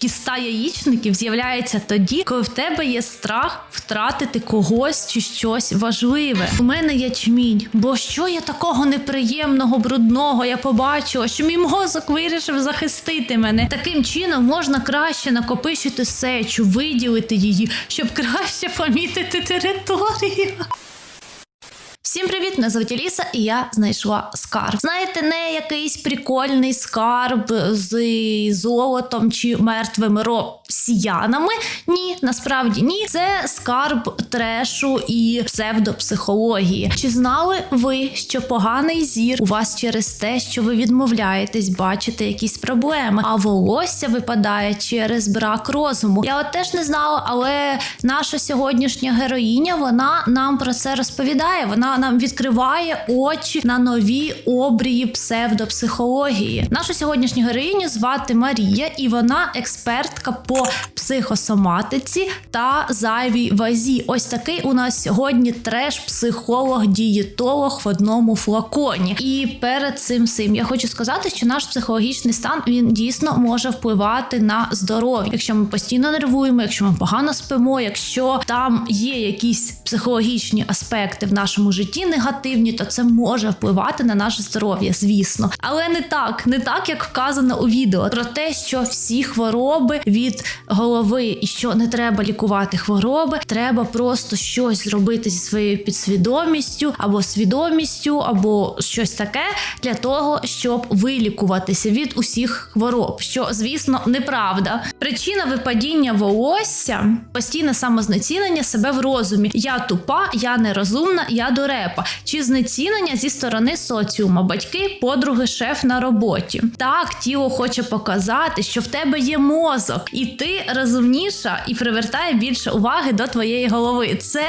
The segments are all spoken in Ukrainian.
Кіста яєчників з'являється тоді, коли в тебе є страх втратити когось чи щось важливе. У мене ячмінь, бо що я такого неприємного, брудного я побачила, що мій мозок вирішив захистити мене. Таким чином можна краще накопичити сечу, виділити її, щоб краще помітити територію. Всім привіт! Мене звуть Аліса, і я знайшла скарб. Знаєте, не якийсь прикольний скарб з золотом чи мертвими росіянами. Ні, насправді ні. Це скарб трешу і псевдопсихології. Чи знали ви, що поганий зір у вас через те, що ви відмовляєтесь бачити якісь проблеми, а волосся випадає через брак розуму? Я от теж не знала, але наша сьогоднішня героїня вона нам про це розповідає. Вона нам відкриває очі на нові обрії псевдопсихології. Нашу сьогоднішню героїню звати Марія, і вона експертка по психосоматиці та зайвій вазі. Ось такий у нас сьогодні треш-психолог, дієтолог в одному флаконі. І перед цим всім я хочу сказати, що наш психологічний стан він дійсно може впливати на здоров'я. Якщо ми постійно нервуємо, якщо ми погано спимо, якщо там є якісь психологічні аспекти в нашому житті негативні, то це може впливати на наше здоров'я, звісно. Але не так, не так, як вказано у відео, про те, що всі хвороби від голови і що не треба лікувати хвороби, треба просто щось зробити зі своєю підсвідомістю або свідомістю, або щось таке для того, щоб вилікуватися від усіх хвороб, що звісно неправда. Причина випадіння волосся постійне самознецінення себе в розумі. Я тупа, я нерозумна, я дурепа. Чи знецінення зі сторони соціума, батьки, подруги, шеф на роботі. Так, тіло хоче показати, що в тебе є мозок, і ти розумніша і привертає більше уваги до твоєї голови. Це,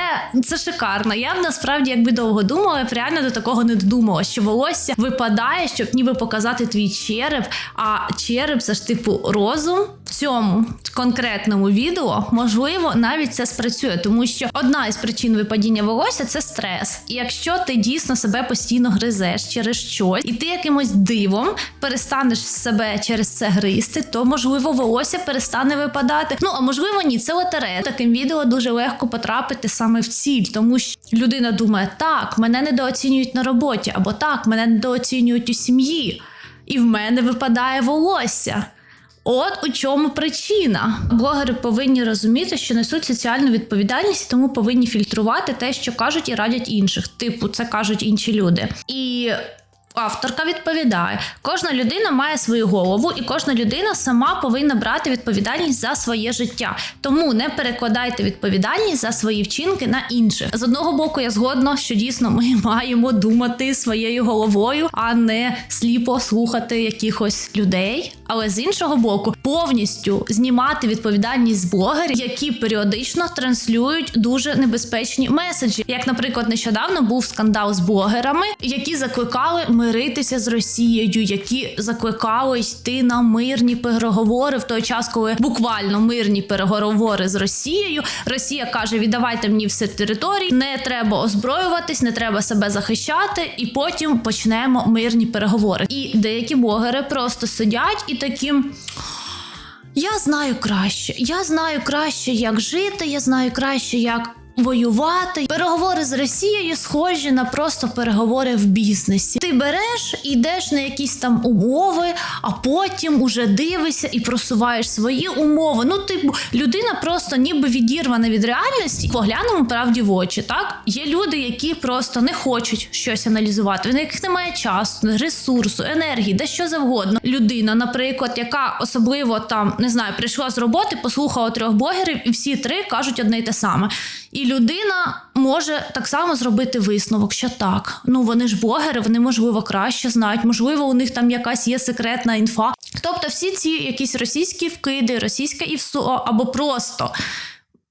це шикарно. Я б насправді, якби довго думала, я реально до такого не додумала, що волосся випадає, щоб ніби показати твій череп. А череп це ж типу розум цьому конкретному відео можливо навіть це спрацює, тому що одна із причин випадіння волосся це стрес. І якщо ти дійсно себе постійно гризеш через щось, і ти якимось дивом перестанеш себе через це гризти, то можливо волосся перестане випадати. Ну а можливо, ні, це лотерея. Таким відео дуже легко потрапити саме в ціль, тому що людина думає, так, мене недооцінюють на роботі, або так, мене недооцінюють у сім'ї, і в мене випадає волосся. От у чому причина. Блогери повинні розуміти, що несуть соціальну відповідальність, тому повинні фільтрувати те, що кажуть і радять інших. Типу, це кажуть інші люди. І авторка відповідає: кожна людина має свою голову, і кожна людина сама повинна брати відповідальність за своє життя. Тому не перекладайте відповідальність за свої вчинки на інших. З одного боку, я згодна, що дійсно ми маємо думати своєю головою, а не сліпо слухати якихось людей. Але з іншого боку, повністю знімати відповідальність з блогерів, які періодично транслюють дуже небезпечні меседжі. Як, наприклад, нещодавно був скандал з блогерами, які закликали миритися з Росією, які закликали йти на мирні переговори в той час, коли буквально мирні переговори з Росією. Росія каже: віддавайте мені все території, не треба озброюватись, не треба себе захищати, і потім почнемо мирні переговори. І деякі блогери просто сидять і таким. Я знаю краще. Я знаю краще, як жити. Я знаю краще, як воювати. Переговори з Росією схожі на просто переговори в бізнесі. Ти береш, йдеш на якісь там умови, а потім уже дивишся і просуваєш свої умови. Ну, типу, людина просто ніби відірвана від реальності. Поглянемо правді в очі. Так є люди, які просто не хочуть щось аналізувати. В яких немає часу, ресурсу, енергії, де що завгодно. Людина, наприклад, яка особливо там не знаю, прийшла з роботи, послухала трьох блогерів, і всі три кажуть одне й те саме. І людина може так само зробити висновок, що так. Ну вони ж блогери, вони можливо краще знають, можливо, у них там якась є секретна інфа. Тобто, всі ці якісь російські вкиди, російська ІВСО або просто.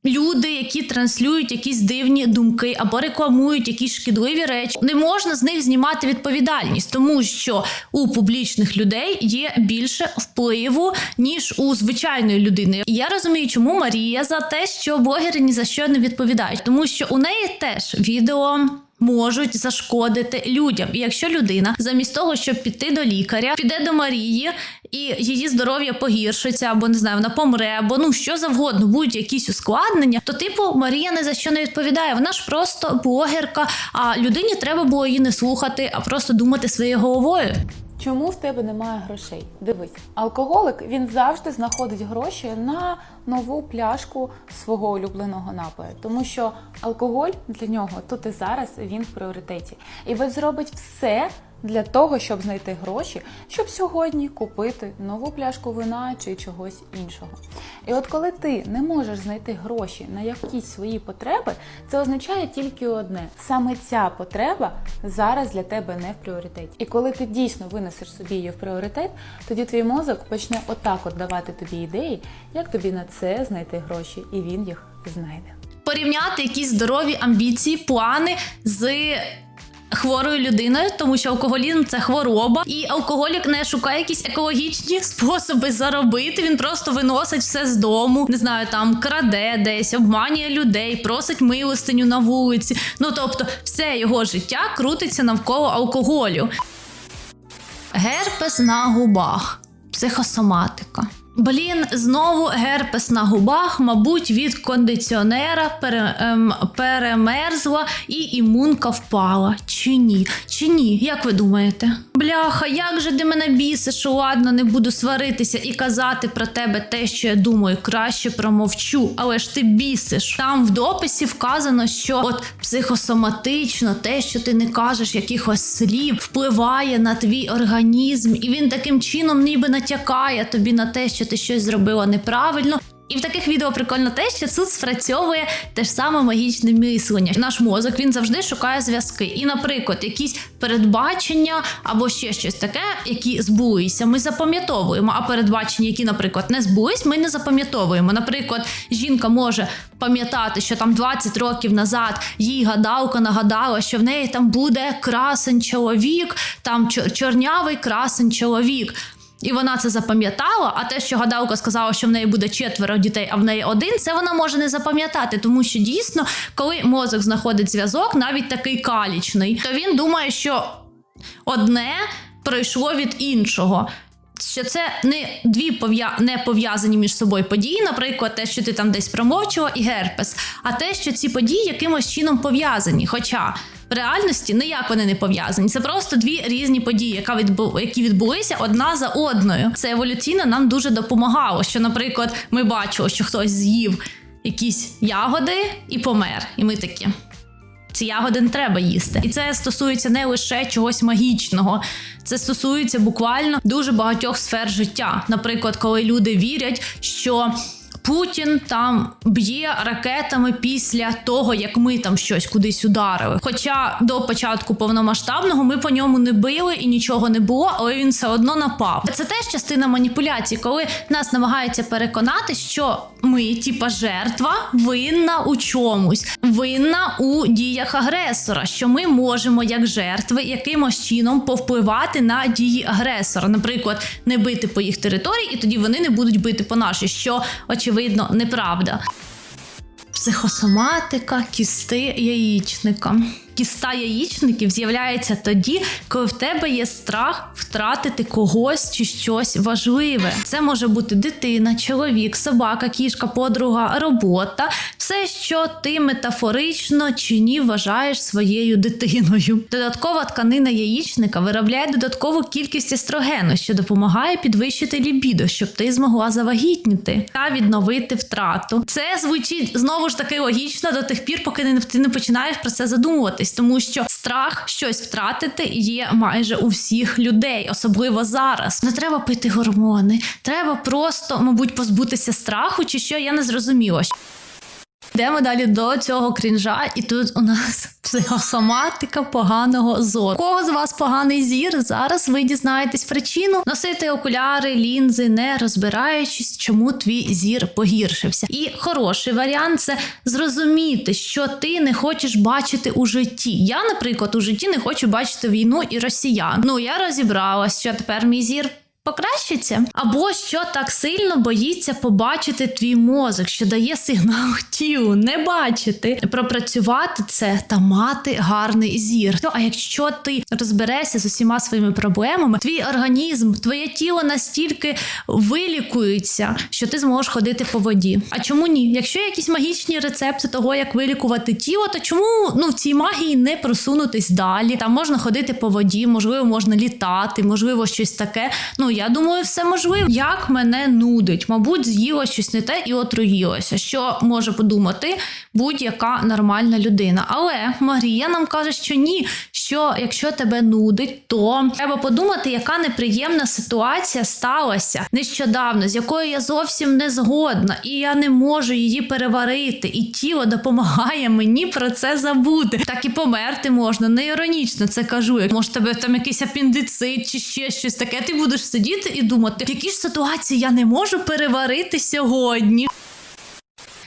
Люди, які транслюють якісь дивні думки або рекламують якісь шкідливі речі, не можна з них знімати відповідальність, тому що у публічних людей є більше впливу ніж у звичайної людини. І я розумію, чому Марія за те, що блогери ні за що не відповідають, тому що у неї теж відео. Можуть зашкодити людям, і якщо людина замість того, щоб піти до лікаря, піде до Марії і її здоров'я погіршиться, або не знаю, вона помре, або ну що завгодно, будуть якісь ускладнення, то типу Марія не за що не відповідає. Вона ж просто блогерка, а людині треба було її не слухати, а просто думати своєю головою. Чому в тебе немає грошей? Дивись, алкоголик він завжди знаходить гроші на нову пляшку свого улюбленого напою, тому що алкоголь для нього тут і зараз він в пріоритеті, і він зробить все для того, щоб знайти гроші, щоб сьогодні купити нову пляшку вина чи чогось іншого. І от коли ти не можеш знайти гроші на якісь свої потреби, це означає тільки одне: саме ця потреба зараз для тебе не в пріоритеті. І коли ти дійсно винесеш собі її в пріоритет, тоді твій мозок почне отак от давати тобі ідеї, як тобі на це знайти гроші, і він їх знайде. порівняти якісь здорові амбіції, плани з. Хворою людиною, тому що алкоголізм це хвороба, і алкоголік не шукає якісь екологічні способи заробити. Він просто виносить все з дому, не знаю, там краде десь, обманює людей, просить милостиню на вулиці. Ну тобто, все його життя крутиться навколо алкоголю. Герпес на губах, психосоматика. Блін, знову герпес на губах, мабуть, від кондиціонера пере, ем, перемерзла і імунка впала. Чи ні? Чи ні? Як ви думаєте? Бляха, як же ти мене бісиш? Ладно, не буду сваритися і казати про тебе те, що я думаю, краще промовчу. Але ж ти бісиш. Там в дописі вказано, що от психосоматично, те, що ти не кажеш якихось слів, впливає на твій організм, і він таким чином ніби натякає тобі на те, що ти щось зробила неправильно. І в таких відео прикольно те, що тут спрацьовує те ж саме магічне мислення. Наш мозок він завжди шукає зв'язки. І, наприклад, якісь передбачення або ще щось таке, які збулися, ми запам'ятовуємо. А передбачення, які, наприклад, не збулись, ми не запам'ятовуємо. Наприклад, жінка може пам'ятати, що там 20 років назад їй гадалка нагадала, що в неї там буде красень чоловік, там чорнявий красень чоловік. І вона це запам'ятала. А те, що гадалка сказала, що в неї буде четверо дітей, а в неї один, це вона може не запам'ятати, тому що дійсно, коли мозок знаходить зв'язок, навіть такий калічний, то він думає, що одне пройшло від іншого. Що це не дві пов'я... не пов'язані між собою події, наприклад, те, що ти там десь промовчував, і герпес, а те, що ці події якимось чином пов'язані. Хоча в реальності ніяк вони не пов'язані. Це просто дві різні події, яка відбу... які відбулися одна за одною. Це еволюційно нам дуже допомагало. Що, наприклад, ми бачили, що хтось з'їв якісь ягоди і помер. І ми такі. Ці ягоди не треба їсти. І це стосується не лише чогось магічного, це стосується буквально дуже багатьох сфер життя. Наприклад, коли люди вірять, що Путін там б'є ракетами після того, як ми там щось кудись ударили. Хоча до початку повномасштабного ми по ньому не били і нічого не було, але він все одно напав. Це теж частина маніпуляцій, коли нас намагаються переконати, що ми, типа, жертва, винна у чомусь, винна у діях агресора, що ми можемо, як жертви, якимось чином повпливати на дії агресора, наприклад, не бити по їх території, і тоді вони не будуть бити по нашій, що очевидно неправда. Психосоматика кісти яєчника. Кіста яєчників з'являється тоді, коли в тебе є страх втратити когось чи щось важливе. Це може бути дитина, чоловік, собака, кішка, подруга, робота, все, що ти метафорично чи ні вважаєш своєю дитиною. Додаткова тканина яєчника виробляє додаткову кількість естрогену, що допомагає підвищити лібідо, щоб ти змогла завагітніти та відновити втрату. Це звучить знову ж таки логічно до тих пір, поки ти не починаєш про це задумуватись, тому що страх щось втратити є майже у всіх людей, особливо зараз. Не треба пити гормони, треба просто, мабуть, позбутися страху, чи що я не зрозуміла. Йдемо далі до цього крінжа, і тут у нас психосоматика поганого зору. Кого з вас поганий зір? Зараз ви дізнаєтесь причину. Носити окуляри, лінзи, не розбираючись, чому твій зір погіршився. І хороший варіант це зрозуміти, що ти не хочеш бачити у житті. Я, наприклад, у житті не хочу бачити війну і росіян. Ну я розібралась, що тепер мій зір Покращиться, або що так сильно боїться побачити твій мозок, що дає сигнал тілу не бачити, пропрацювати це та мати гарний зір. Ну, А якщо ти розберешся з усіма своїми проблемами, твій організм, твоє тіло настільки вилікується, що ти зможеш ходити по воді. А чому ні? Якщо якісь магічні рецепти того, як вилікувати тіло, то чому ну в цій магії не просунутись далі? Там можна ходити по воді, можливо, можна літати, можливо, щось таке. Ну я думаю, все можливо. Як мене нудить, мабуть, з'їла щось не те і отруїлася. Що може подумати будь-яка нормальна людина. Але Марія нам каже, що ні. Що якщо тебе нудить, то треба подумати, яка неприємна ситуація сталася нещодавно, з якою я зовсім не згодна, і я не можу її переварити. І тіло допомагає мені про це забути. Так і померти можна. Не іронічно це кажу. Як може тебе там якийсь апендицит чи ще щось таке. Ти будеш сидіти і думати, які ж ситуації я не можу переварити сьогодні.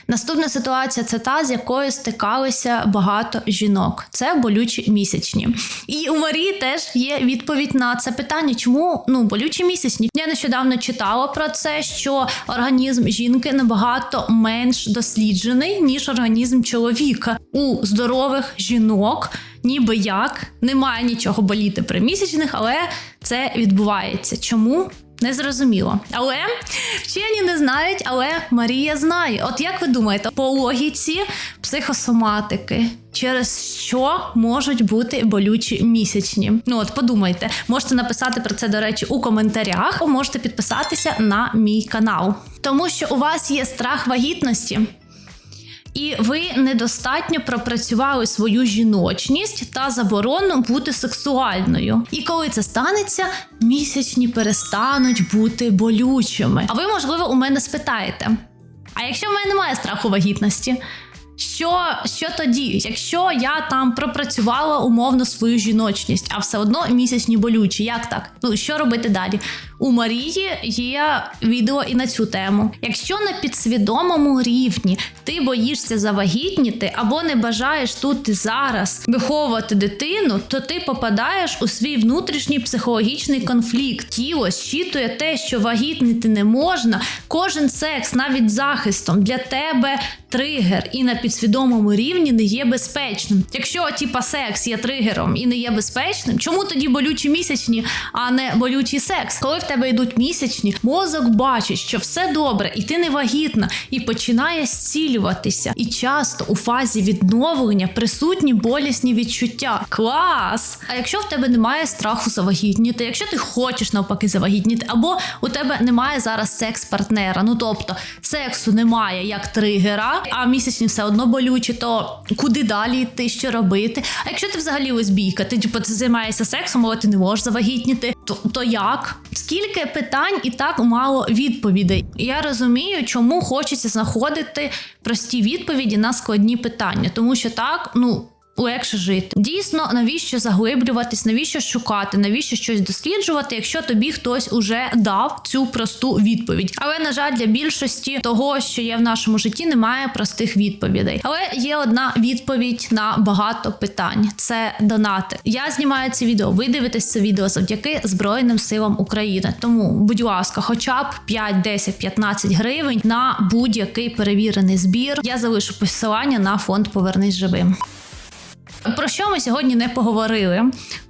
Наступна ситуація це та, з якою стикалися багато жінок. Це болючі місячні. І у Марії теж є відповідь на це питання. Чому ну болючі місячні? Я нещодавно читала про це, що організм жінки набагато менш досліджений ніж організм чоловіка. У здорових жінок, ніби як немає нічого боліти при місячних, але це відбувається. Чому? Не зрозуміло. Але вчені не знають, але Марія знає. От як ви думаєте, по логіці психосоматики, через що можуть бути болючі місячні? Ну от подумайте, можете написати про це, до речі, у коментарях, або можете підписатися на мій канал. Тому що у вас є страх вагітності. І ви недостатньо пропрацювали свою жіночність та заборону бути сексуальною. І коли це станеться, місячні перестануть бути болючими. А ви, можливо, у мене спитаєте: а якщо в мене немає страху вагітності? Що, що тоді, якщо я там пропрацювала умовно свою жіночність, а все одно місячні болючі, як так? Ну що робити далі? У Марії є відео і на цю тему. Якщо на підсвідомому рівні ти боїшся завагітніти або не бажаєш тут і зараз виховувати дитину, то ти попадаєш у свій внутрішній психологічний конфлікт. Тіло щитує те, що вагітнити не можна. Кожен секс, навіть захистом, для тебе тригер і на підсвідомому рівні не є безпечним. Якщо типа секс є тригером і не є безпечним, чому тоді болючі місячні, а не болючий секс? Коли в тебе йдуть місячні, мозок бачить, що все добре, і ти не вагітна, і починає зцілюватися. І часто у фазі відновлення присутні болісні відчуття. Клас! А якщо в тебе немає страху завагітніти, якщо ти хочеш навпаки завагітніти, або у тебе немає зараз секс-партнера, ну тобто сексу немає як тригера, а місячні все одно болючі, то куди далі йти, що робити? А якщо ти взагалі лесбійка, ти типу, займаєшся сексом, але ти не можеш завагітніти, то, то як? Скільки питань і так мало відповідей? Я розумію, чому хочеться знаходити прості відповіді на складні питання, тому що так, ну. Легше жити. Дійсно, навіщо заглиблюватись, навіщо шукати, навіщо щось досліджувати, якщо тобі хтось уже дав цю просту відповідь. Але на жаль, для більшості того, що є в нашому житті, немає простих відповідей. Але є одна відповідь на багато питань: це донати. Я знімаю це відео. Ви дивитесь це відео завдяки Збройним силам України. Тому, будь ласка, хоча б 5, 10, 15 гривень на будь-який перевірений збір. Я залишу посилання на фонд Повернись живим. Про що ми сьогодні не поговорили?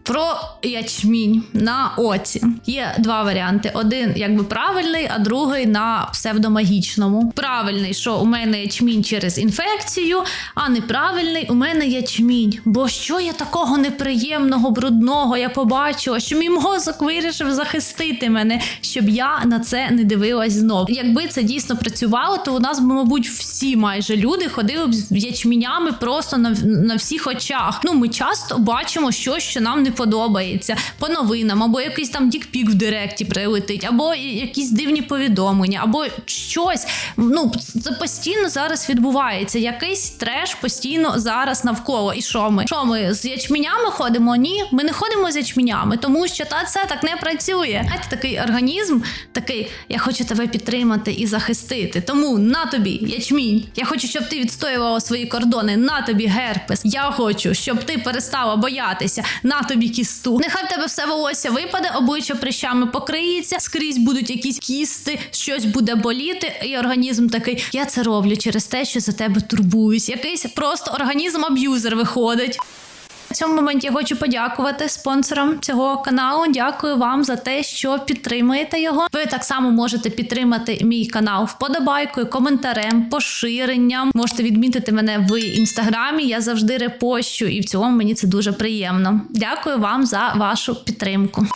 Про ячмінь на оці. Є два варіанти: один якби правильний, а другий на псевдомагічному. Правильний, що у мене ячмінь через інфекцію, а неправильний у мене ячмінь. Бо що я такого неприємного, брудного я побачила, що мій мозок вирішив захистити мене, щоб я на це не дивилась знов. Якби це дійсно працювало, то у нас, мабуть, всі майже люди ходили б з ячмінями просто на, на всіх очах. Ну, ми часто бачимо щось, що нам не подобається по новинам, або якийсь там дікпік в директі прилетить, або якісь дивні повідомлення, або щось. Ну це постійно зараз відбувається. Якийсь треш постійно зараз навколо. І що ми? Що ми з ячменями ходимо? Ні, ми не ходимо з ячменями, тому що та це так не працює. Знаєте, такий організм, такий, я хочу тебе підтримати і захистити. Тому на тобі ячмінь. Я хочу, щоб ти відстоювала свої кордони. На тобі герпес. Я хочу, щоб ти перестала боятися на тобі кісту. Нехай в тебе все волосся випаде, обличчя прищами покриється, скрізь будуть якісь кісти, щось буде боліти, і організм такий: я це роблю через те, що за тебе турбуюсь. Якийсь просто організм аб'юзер виходить. Цьому моменті я хочу подякувати спонсорам цього каналу. Дякую вам за те, що підтримуєте його. Ви так само можете підтримати мій канал вподобайкою, коментарем, поширенням. Можете відмітити мене в інстаграмі. Я завжди репощу, і в цілому мені це дуже приємно. Дякую вам за вашу підтримку.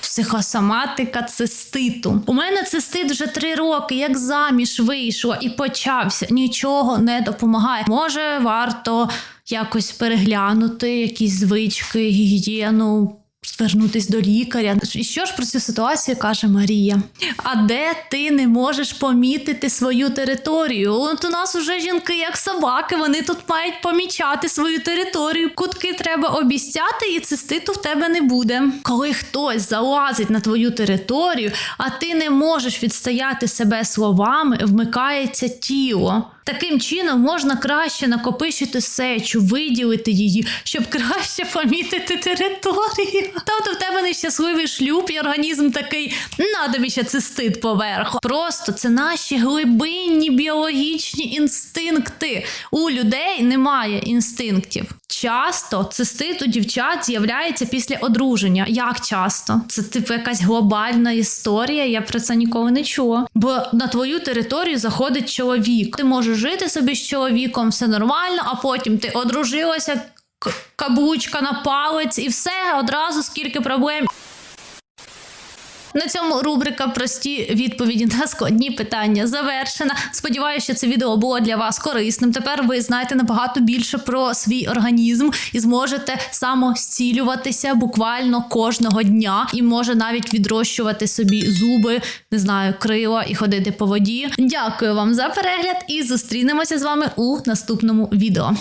Психосоматика циститу. У мене цистит вже три роки, як заміж вийшло і почався. Нічого не допомагає. Може, варто якось переглянути якісь звички, гігієну. Звернутись до лікаря. І що ж про цю ситуацію каже Марія? А де ти не можеш помітити свою територію? От у нас уже жінки, як собаки, вони тут мають помічати свою територію. Кутки треба обіцяти, і циститу в тебе не буде. Коли хтось залазить на твою територію, а ти не можеш відстояти себе словами, вмикається тіло. Таким чином можна краще накопичити сечу, виділити її, щоб краще помітити територію. Тобто в тебе нещасливий шлюб, і організм такий на тобі ще цистит поверху. Просто це наші глибинні біологічні інстинкти. У людей немає інстинктів. Часто цистит у дівчат з'являється після одруження. Як часто? Це типу якась глобальна історія. Я про це ніколи не чула. Бо на твою територію заходить чоловік. Ти можеш жити собі з чоловіком, все нормально, а потім ти одружилася, к- каблучка на палець, і все одразу скільки проблем. На цьому рубрика прості відповіді на складні питання завершена. Сподіваюся, що це відео було для вас корисним. Тепер ви знаєте набагато більше про свій організм і зможете самостілюватися буквально кожного дня, і може навіть відрощувати собі зуби, не знаю, крила і ходити по воді. Дякую вам за перегляд і зустрінемося з вами у наступному відео.